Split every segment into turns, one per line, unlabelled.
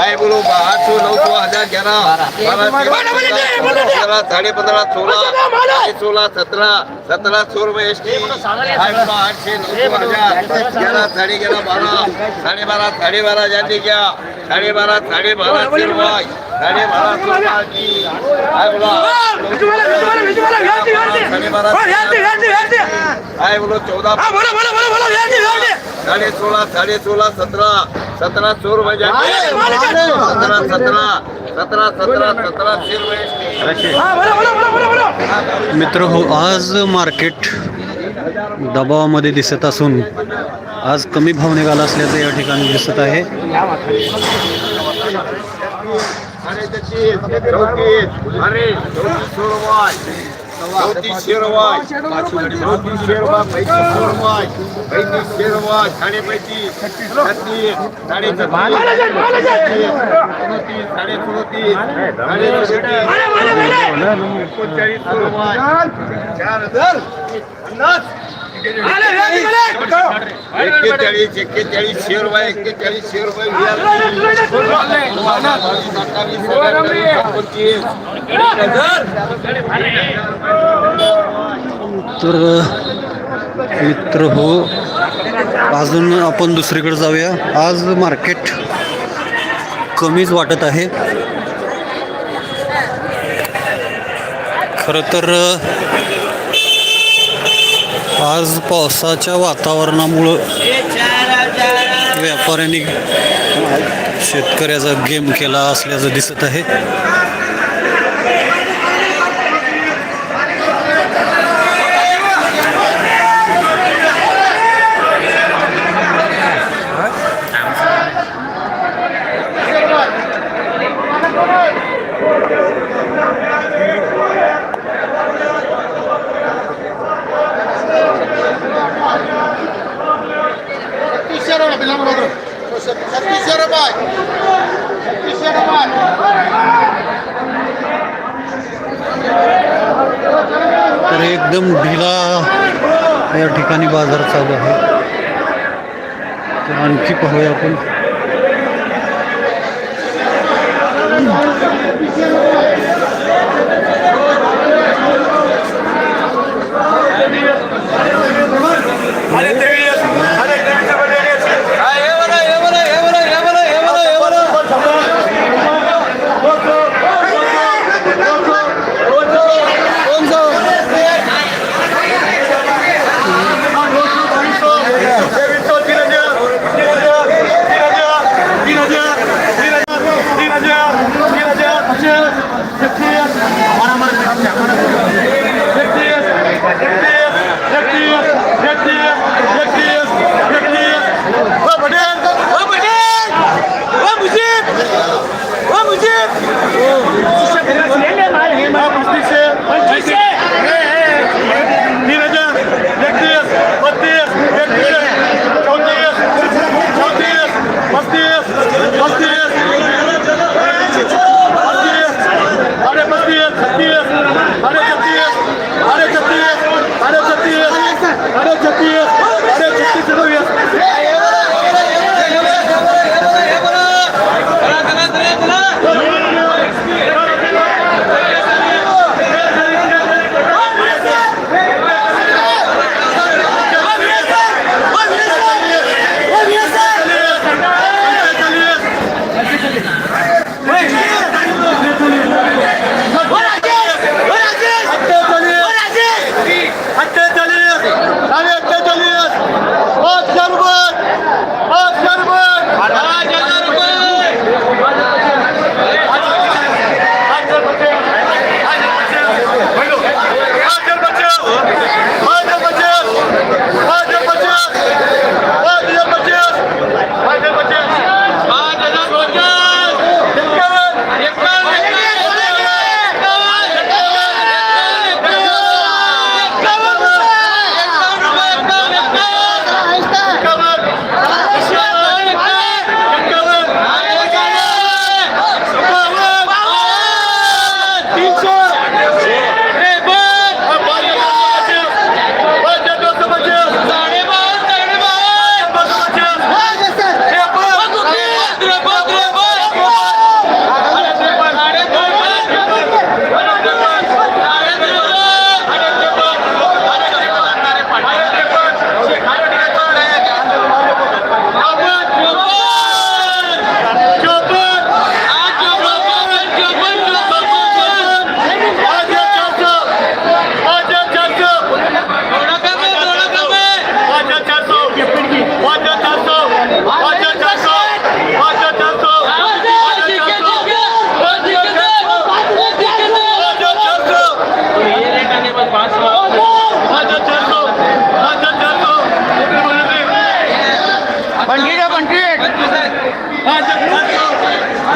आहे बोलो आठशे नऊशे हजार ग्यारह पंधरा साडे पंधरा सोळा साडे सोळा सतरा सतरा सौ रुपये एस टी आहे बोलो आठशे नऊशे हजार ग्यारह साडे ग्यारह बारा साडे बारा साडे बारा जाने घ्या साडे बारा साडे बारा रुपये साडे बारा सौ रुपये आहे बोला सतरा रुपये जाने सतरा सतरा सतरा सतरा सतरा शे रुपये
मित्र हो आज मार्केट दबावामध्ये दिसत असून आज कमी भाव निघाला असल्याचं या ठिकाणी दिसत आहे
अरे तेहतीस चौतीस अरे चौतीस सौ रुपये चौतीसशे रुपये चौतीसशे रुपये पैतीसशे रुपये पैतीसशे रुपये साडे पैतीस छत्तीस साडे सदोतीस साडे सदोतीस साडे एकोणचाळीस चार हजार. पन्नास एक्केचाळीस एक्केचाळीस शे रुपये एक्केचाळीस शे रुपये अठ्ठावीस एकोणतीस
तर मित्र हो अजून आपण दुसरीकडे जाऊया आज मार्केट कमीच वाटत आहे खरं तर आज पावसाच्या वातावरणामुळं व्यापाऱ्यांनी शेतकऱ्याचा गेम केला असल्याचं दिसत आहे. तर एकदम ढिला या ठिकाणी बाजार चालू आहे. तर आणखी पाहूया आपण.
Obrigado.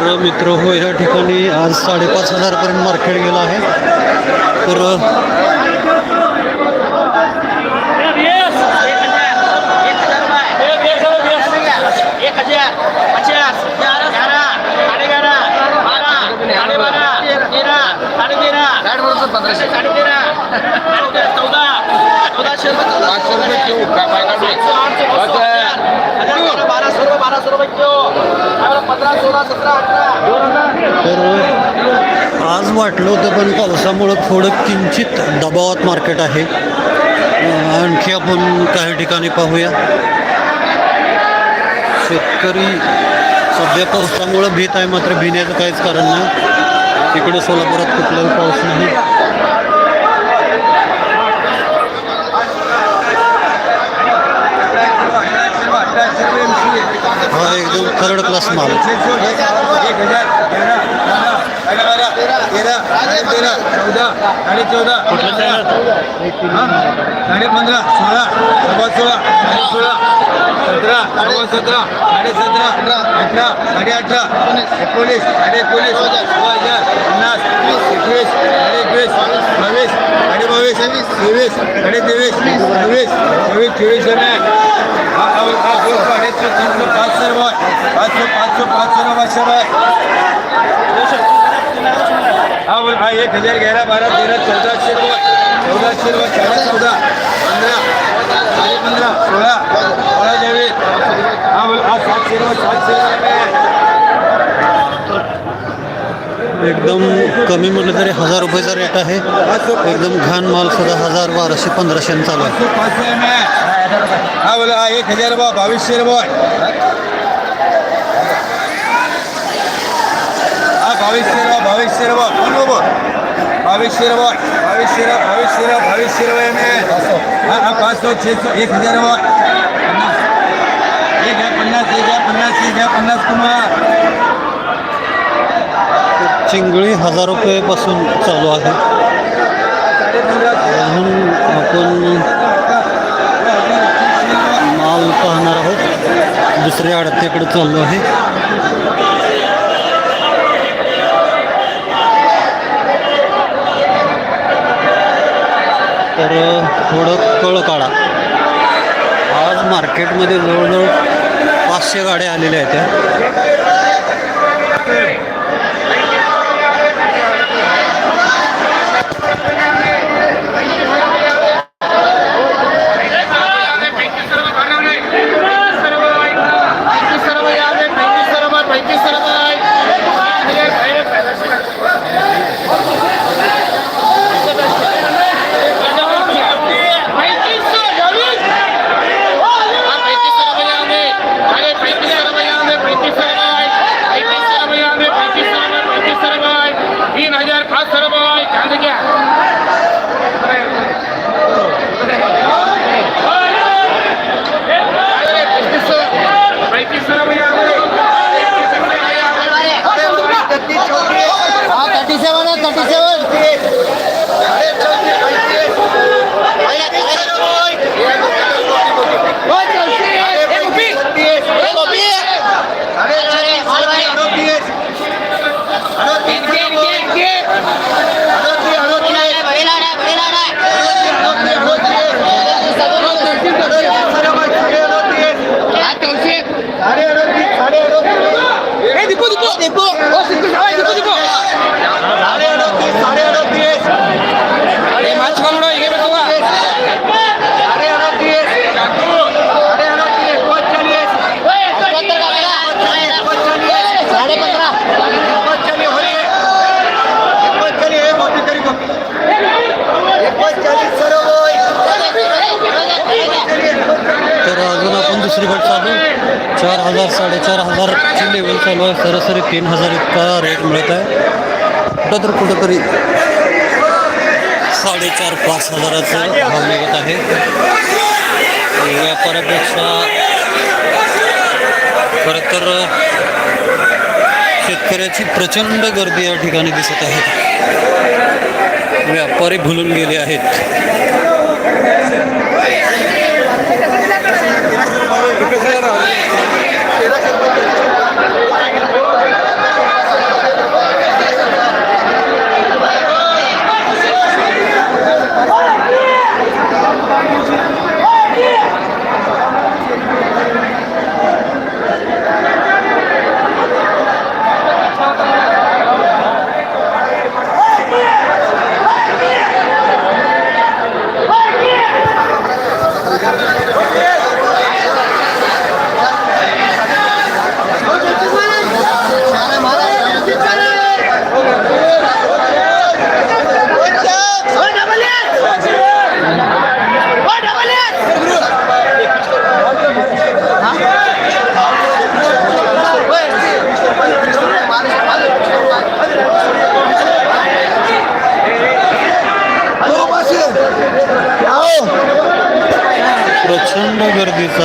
तर मित्र हो या ठिकाणी आज साडेपाच हजारपर्यंत मार्केट गेलं आहे. तर
एक हजार तेरा चौदा चौदाशे
तर आज वाटलं होतं पण पावसामुळं थोडं किंचित दबावात मार्केट आहे. आणखी आपण काही ठिकाणी पाहूया. शेतकरी सध्या पावसामुळं भीत आहे मात्र भिण्याचं काहीच कारण नाही. तिकडे सोलापुरात कुठलाही पाऊस नाही हा एकदम थर्ड क्लास माल
एक हजार ग्यारह बारह तेरह सव्वा सोळा साडे सोळा सतरा सव्वा सतरा साडे सतरा अठरा साडे अठरा एकोणीस साडे एकोणीस सव्वा हजार पन्नास एकवीस साडे एकवीस बावीस साडे बावीस तेवीस साडे तेवीस चोवीस चोवीस चोवीस समय हा हा हा दो साडे तीनशे पाच सर्व पाचशे पाचशे पाचशे नऊ पाचशे बाय हा बोल हा एक हजार ग्यारह बारह तेरह चौदाशे रुपये चौदाशे रुपये साडे चौदा पंधरा साडे पंधरा सोळा सोळा जावीस हा बोल हा सातशे रुपये सातशे रुपये
एकदम कमी म्हटलं तरी हजार रुपयाचा रेट आहे. एकदम घाण माल सुद्धा हजार बाराशे पंधराशे चालू आहे.
हा बोला एक हजार बा बावीसशे बावीसशे रुपये बावीसशे रुपये कोण बाबा बावीसशे रुपये बावीसशे रुपये बावीसशे रुपये बावीसशे रुपये में हा हा पाच सौ छः सौ एक हजार रुपये एक है पन्नास एक है पन्नास एक है पन्नास कुमार
चिंगळी हजार रुपयेपासून चालू आहे.
साडे
अजून आपण माल पाहणार आहोत. दुसऱ्या आडत्याकडे चाललो आहे. तर थोडं कळ काढा. आज मार्केटमध्ये जवळजवळ पाचशे गाड्या आलेल्या आहेत. त्या Vedete? लेवल चालू आहे. सरासरी तीन हजार इतका रेट मिळत आहे. कुठं तर कुठंतरी साडेचार पाच हजाराचं भाव मिळत आहे. व्यापारापेक्षा खरं तर शेतकऱ्याची प्रचंड गर्दी या ठिकाणी दिसत आहे. व्यापारी भुलून गेले आहेत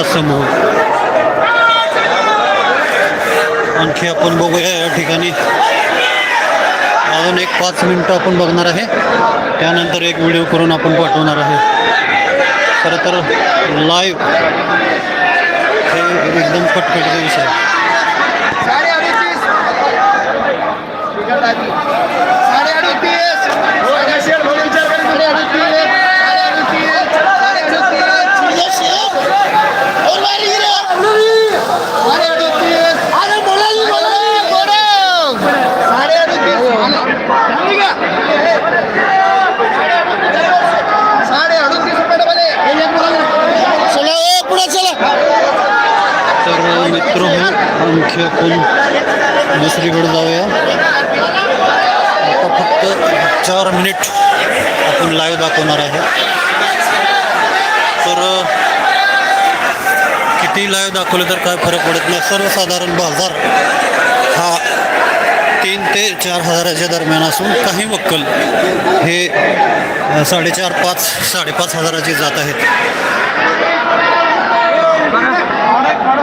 समूह आणखी आपण बघूया या ठिकाणी अजून एक पाच मिनटं आपण बघणार आहे. त्यानंतर एक व्हिडिओ करून आपण पाठवणार आहे. खरं तर लाईव्ह हे एकदम कटकटीचा विषय आहे
साडे अडतीस साडे अडतीस साडे अडतीस साडे अडतीस और मारी गिरा साडे अडतीस अरे बोला बोला साडे अडतीस चालली का साडे अडतीस रुपये डबल चला ए, पुढे चला
तर मित्र हो आणखी आपण दुसरीकडे जाऊया. आता फक्त चार मिनिट आपण लाईव्ह दाखवणार आहे. तर किती लाईव्ह दाखवले तर काय फरक पडत नाही. सर्वसाधारण बाजार हा तीन ते चार हजाराच्या दरम्यान असून काही वक्कल हे साडेचार पाच साडेपाच हजाराचे जात आहेत.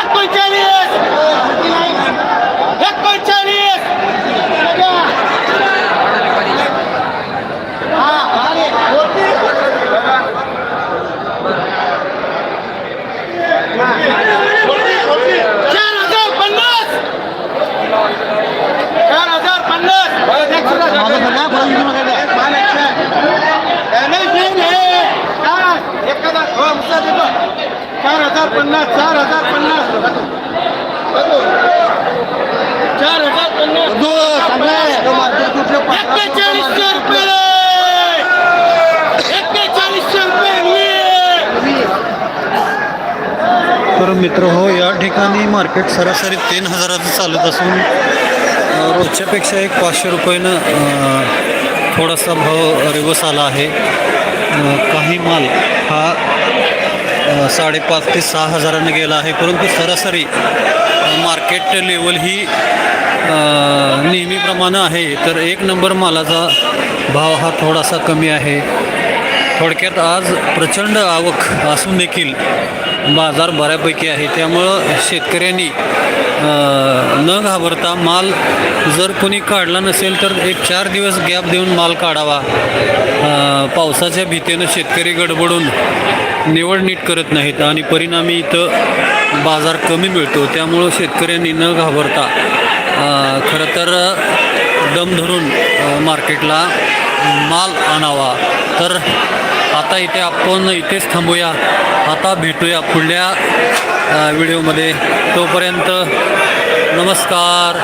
एकोणचाळीस एकोणचाळीस चार हजार पन्नास चार हजार पन्नास नाही, नाही, नाही. चार, एक हजार, हो, उचला देतो. चार हजार पन्नास चार हजार पन्नास चार हजार पन्नास एक्केचाळीसशे रुपये एक्केचाळीसशे रुपये
तर मित्र हो या ठिकाणी मार्केट सरासरी तीन हजाराचं चालत असून रोजच्यापेक्षा एक पाचशे रुपयेनं थोडासा भाव रिवर्स आला आहे. काही माल हा साडेपाच ते सहा हजारानं गेला आहे. परंतु सरासरी मार्केट लेवल ही नेहमीप्रमाणे आहे. तर एक नंबर मालाचा भाव हा थोडासा कमी आहे. थोडक्यात आज प्रचंड आवक असून देखील बाजार बऱ्यापैकी आहे. त्यामुळं शेतकऱ्यांनी न घाबरता माल जर कोणी काढला नसेल तर एक चार दिवस गॅप देऊन माल काढावा. पावसाच्या भीतीनं शेतकरी गडबडून निवड नीट करत नाहीत आणि परिणामी इथं बाजार कमी मिळतो. त्यामुळं शेतकऱ्यांनी न घाबरता खरं तर दम धरून मार्केटला माल आणावा. तर आता इथे आपण इथेच थांबूया. आता भेटूया पुढल्या व्हिडिओमध्ये. तोपर्यंत नमस्कार.